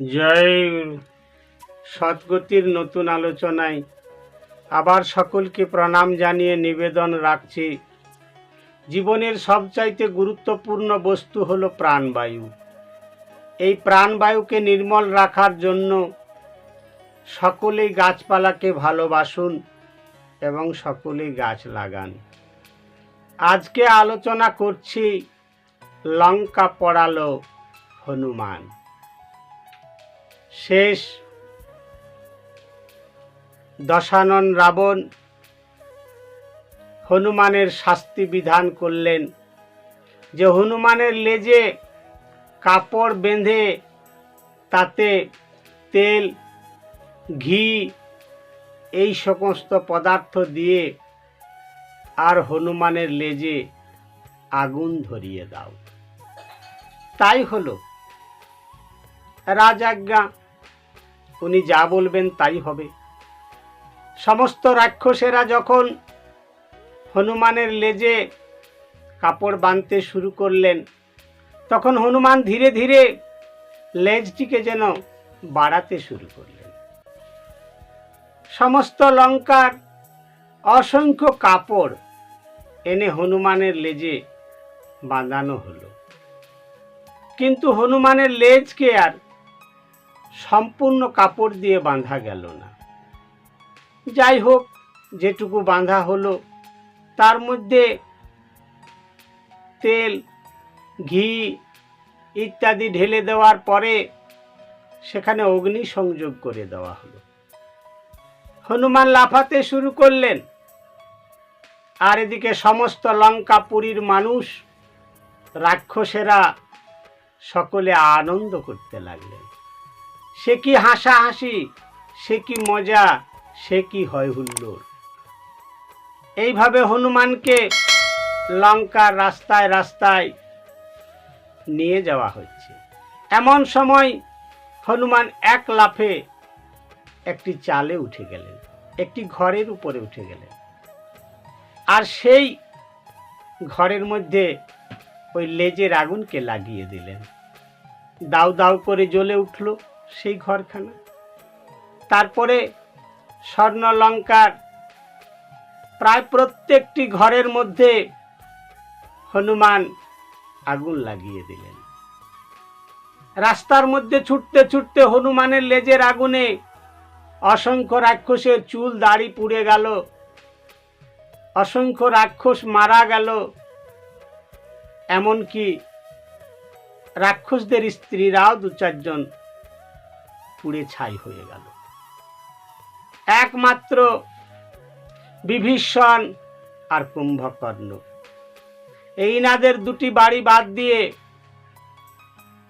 জয় গুরু। সদ্গতির নতুন আলোচনায়। আবার সকলকে প্রণাম জানিয়ে নিবেদন রাখছি। জীবনের সবচাইতে গুরুত্বপূর্ণ বস্তু হলো প্রাণবায়ু। এই প্রাণবায়ুকে নির্মল রাখার জন্য সকলেই গাছপালাকে ভালোবাসুন এবং সকলেই গাছ লাগান। আজকে আলোচনা করছি লঙ্কা পড়ালো হনুমান। শেষ। দশানন রাবণ হনুমানের শাস্তি বিধান করলেন। যে হনুমানের লেজে কাপড় বেঁধে তাতে তেল, ঘি, এই সমস্ত পদার্থ দিয়ে আর হনুমানের লেজে আগুন ধরিয়ে দাও। তাই হলো। রাজাজ্ঞা উনি যা বলবেন তাই হবে। সমস্ত রাক্ষসেরা যখন হনুমানের লেজে কাপড় বাঁধতে শুরু করলেন, তখন হনুমান ধীরে ধীরে লেজটিকে যেন বাড়াতে শুরু করলেন। সমস্ত লঙ্কার অসংখ্য কাপড় এনে হনুমানের লেজে বাঁধানো হলো। কিন্তু হনুমানের লেজকে আর সম্পূর্ণ কাপড় দিয়ে বাঁধা গেল না। যাই হোক, যেটুকু বাঁধা হলো, তার মধ্যে তেল, ঘি ইত্যাদি ঢেলে দেওয়ার পরে সেখানে অগ্নি সংযোগ করে দেওয়া হলো। হনুমান লাফাতে শুরু করলেন। আর এদিকে সমস্ত লঙ্কা পুরীর মানুষ, রাক্ষসেরা সকলে আনন্দ করতে লাগলেন। সে কি হাসাহাসি, সে কি মজা, সে কি হয় হুল্লোড়। এইভাবে হনুমানকে লঙ্কার রাস্তায় রাস্তায় নিয়ে যাওয়া হচ্ছে এমন সময় হনুমান এক লাফে একটি চালে উঠে গেলেন, একটি ঘরের উপরে উঠে গেলেন। আর সেই ঘরের মধ্যে ওই লেজের আগুনকে লাগিয়ে দিলেন। দাউ দাউ করে জ্বলে উঠল। সেই ঘরখানা। তারপরে স্বর্ণ লঙ্কার প্রায় প্রত্যেকটি ঘরের মধ্যে হনুমান আগুন লাগিয়ে দিলেন। রাস্তার মধ্যে ছুটতে ছুটতে হনুমানের লেজের আগুনে অসংখ্য রাক্ষসের চুল দাড়ি পুড়ে গেল, অসংখ্য রাক্ষস মারা গেল, এমনকি রাক্ষসদের স্ত্রীরাও দু চারজন পুড়ে ছাই হয়ে গেল। একমাত্র বিভীষণ আর কুম্ভকর্ণ। এই নাদের দুটি বাড়ি বাদ দিয়ে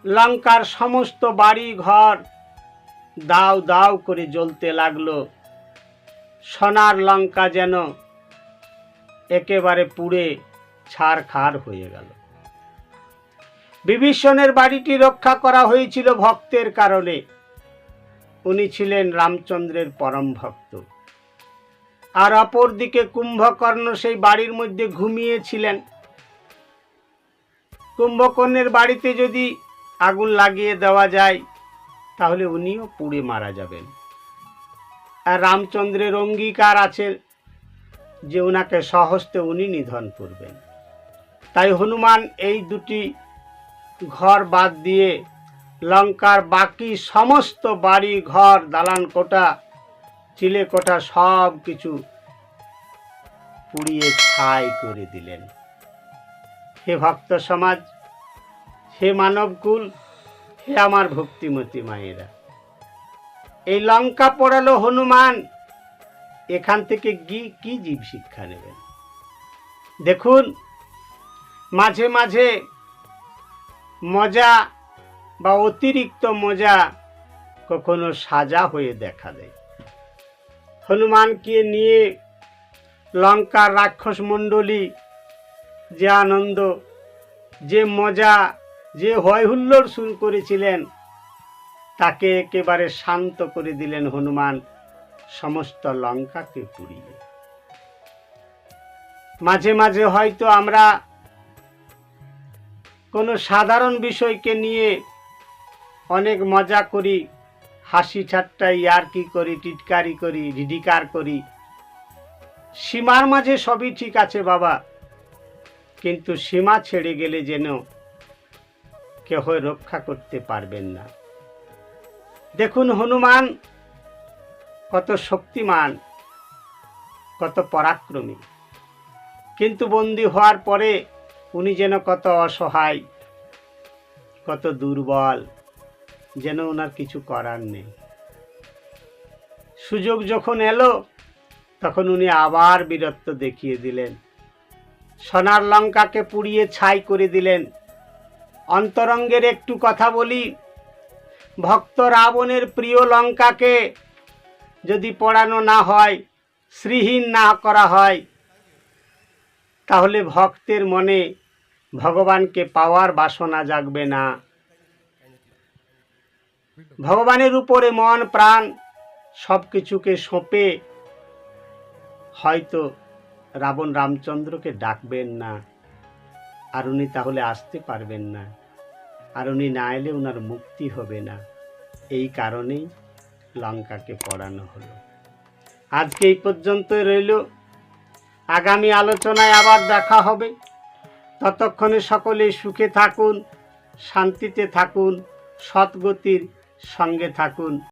লঙ্কার সমস্ত বাড়ি ঘর দাও দাও করে জ্বলতে লাগল। সোনার লঙ্কা যেন একেবারে পুড়ে ছাড় খাড় হয়ে গেল। বিভীষণের বাড়িটি রক্ষা করা হয়েছিল ভক্তের কারণে। উনি ছিলেন রামচন্দ্রের পরম ভক্ত। আর অপরদিকে কুম্ভকর্ণ সেই বাড়ির মধ্যে ঘুমিয়েছিলেন। কুম্ভকর্ণের বাড়িতে যদি আগুন লাগিয়ে দেওয়া যায়, তাহলে উনিও পুড়ে মারা যাবেন। আর রামচন্দ্রের অঙ্গীকার আছে যে ওনাকে সহস্তে উনি নিধন করবেন। তাই হনুমান এই দুটি ঘর বাদ দিয়ে লঙ্কার বাকি সমস্ত বাড়ি, ঘর, দালান কোটা চিলে কোটা সব কিছু পুড়িয়ে ছাই করে দিলেন। হে ভক্ত সমাজ, হে মানবকুল হে আমার ভক্তিমতী মায়েরা, এই লঙ্কা পড়ালো হনুমান, এখান থেকে কি কি জীব শিক্ষা নেবেন? দেখুন, মাঝে মাঝে মজা বা অতিরিক্ত মজা কখনো সাজা হয়ে দেখা দেয়। হনুমানকে নিয়ে লঙ্কার রাক্ষস মণ্ডলী, যে আনন্দ, যে মজা, যে হয় হুল্লোড় শুরু করেছিলেন, তাকে একেবারে শান্ত করে দিলেন হনুমান সমস্ত লঙ্কাকে পুড়িয়ে। মাঝে মাঝে হয়তো আমরা কোনো সাধারণ বিষয়কে নিয়ে অনেক মজা করি। হাসি ঠাট্টা ইয়ারকি করি, টিটকারি করি, রিডিকার করি। সীমার মাঝে সবই ঠিক আছে বাবা। কিন্তু সীমা ছেড়ে গেলে যেন কেহ রক্ষা করতে পারবেন না। দেখুন হনুমান, কত শক্তিমান, কত পরাক্রমী। কিন্তু বন্দি হওয়ার পরে উনি যেন কত অসহায়, কত দুর্বল যেন ওনার কিছু করার নেই। সুযোগ যখন এলো, তখন উনি আবার বীরত্ব দেখিয়ে দিলেন। সোনার লঙ্কাকে পুড়িয়ে ছাই করে দিলেন। অন্তরঙ্গের একটু কথা বলি, ভক্ত রাবণের প্রিয় লঙ্কাকে যদি পড়ানো না হয়, শ্রীহীন না করা হয়, তাহলে ভক্তের মনে ভগবানকে পাওয়ার বাসনা জাগবে না। ভগবানের উপরে মন, প্রাণ সব কিছুকে সঁপে হয়তো রাবণ রামচন্দ্রকে ডাকবেন না, আর উনি তাহলে আসতে পারবেন না, আর উনি না এলে ওনার মুক্তি হবে না। এই কারণেই লঙ্কাকে পড়ানো হলো। আজকে এই পর্যন্তই রইল। আগামী আলোচনায় আবার দেখা হবে। ততক্ষণে সকলে সুখে থাকুন, শান্তিতে থাকুন, সৎগতির সঙ্গে থাকুন।